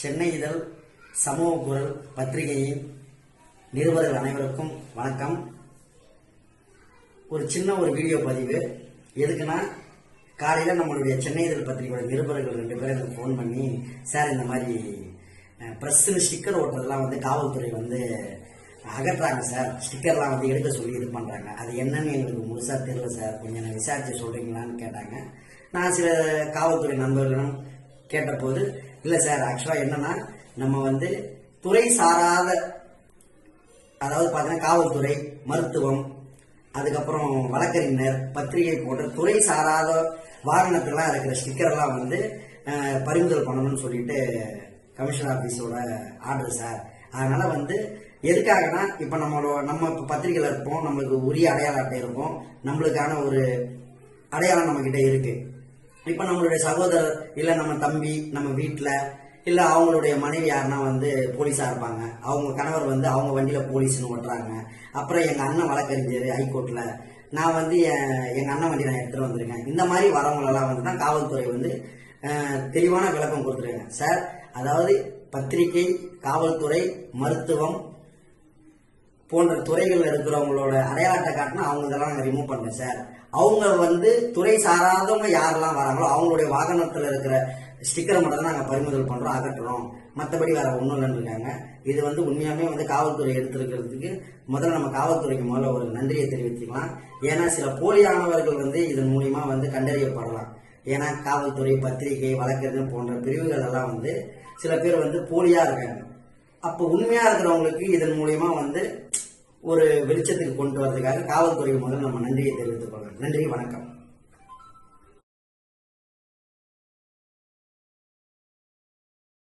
சென்னை இதழ் சமூக குரல் பத்திரிகையின் நிருபர்கள் அனைவருக்கும் வணக்கம். ஒரு சின்ன ஒரு வீடியோ பதிவு. எதுக்குன்னா காலையில் நம்மளுடைய சென்னை இதழ் பத்திரிகையோட நிருபர்கள் ரெண்டு பேரும் எனக்கு ஃபோன் பண்ணி சார் இந்த மாதிரி ப்ரெஸ்ஸில் ஸ்டிக்கர் ஓட்டுறதெல்லாம் வந்து காவல்துறை வந்து அகற்றாங்க சார் ஸ்டிக்கர்லாம் வந்து எடுக்க சொல்லி இது பண்ணுறாங்க அது என்னன்னு எங்களுக்கு முழுசாக தெரியல சார் கொஞ்சம் நான் விசாரிச்சு சொல்கிறீங்களான்னு கேட்டாங்க. நான் சில காவல்துறை நண்பர்களிடம் கேட்டபோது இல்லை சார் ஆக்சுவலாக என்னன்னா நம்ம வந்து துறை சாராத அதாவது பார்த்தீங்கன்னா காவல்துறை மருத்துவம் அதுக்கப்புறம் வழக்கறிஞர் பத்திரிகை போன்ற துறை சாராத வாகனத்திலாம் இருக்கிற ஸ்டிக்கர்லாம் வந்து பறிமுதல் பண்ணணும்னு சொல்லிட்டு கமிஷனர் ஆஃபீஸோட ஆர்டர் சார். அதனால வந்து எதுக்காகனா இப்போ நம்மளோட நம்ம இப்போ பத்திரிகையில் இருப்போம் நம்மளுக்கு உரிய அடையாள அட்டை இருக்கும் நம்மளுக்கான ஒரு அடையாளம் நம்மக்கிட்ட இருக்குது இப்ப நம்மளுடைய சகோதரர் இல்ல நம்ம தம்பி நம்ம வீட்டுல இல்ல அவங்களுடைய மனைவி யாருன்னா வந்து போலீஸா இருப்பாங்க. அவங்க கணவர் வந்து அவங்க வண்டியில போலீஸ்னு ஓட்டுறாங்க அப்புறம் எங்க அண்ணன் வழக்கறிஞர் ஹைகோர்ட்ல நான் வந்து என்- எங்க அண்ணன் வண்டி நான் எடுத்துட்டு வந்திருக்கேன். இந்த மாதிரி வரவங்களெல்லாம் வந்து தான் காவல்துறை வந்து தெளிவான விளக்கம் கொடுத்துருக்காங்க. சார் அதாவது பத்திரிகை காவல்துறை மருத்துவம் போன்ற துறைகளில் இருக்கிறவங்களோட அடையாள அட்டை காட்டினா அவங்க இதெல்லாம் நாங்கள் ரிமூவ் பண்ணுறோம் சார் அவங்க வந்து துறை சாராதவங்க யாரெல்லாம் வராங்களோ அவங்களுடைய வாகனத்தில் இருக்கிற ஸ்டிக்கரை மட்டும் தான் நாங்கள் பறிமுதல் பண்ணுறோம் அகற்றுறோம் மற்றபடி வேறு ஒன்றும் இல்லைன்னு இருக்காங்க. இது வந்து உண்மையாகவே வந்து காவல்துறை எடுத்திருக்கிறதுக்கு முதல்ல நம்ம காவல்துறைக்கு முதல்ல ஒரு நன்றியை தெரிவித்துக்கலாம். ஏன்னா சில போலியானவர்கள் வந்து இதன் மூலியமா வந்து கண்டறியப்படலாம். ஏன்னா காவல்துறை பத்திரிகை வழக்கறிஞர் போன்ற பிரிவுகள் எல்லாம் வந்து சில பேர் வந்து போலியாக இருக்காங்க. அப்போ உண்மையாக இருக்கிறவங்களுக்கு இதன் மூலியமா வந்து ஒரு வெளிச்சத்துக்கு கொண்டு வரதுக்காக காவல்துறைக்கு முதல்ல நம்ம நன்றியை தெரிவித்துக் கொள்கிறோம். நன்றி வணக்கம்.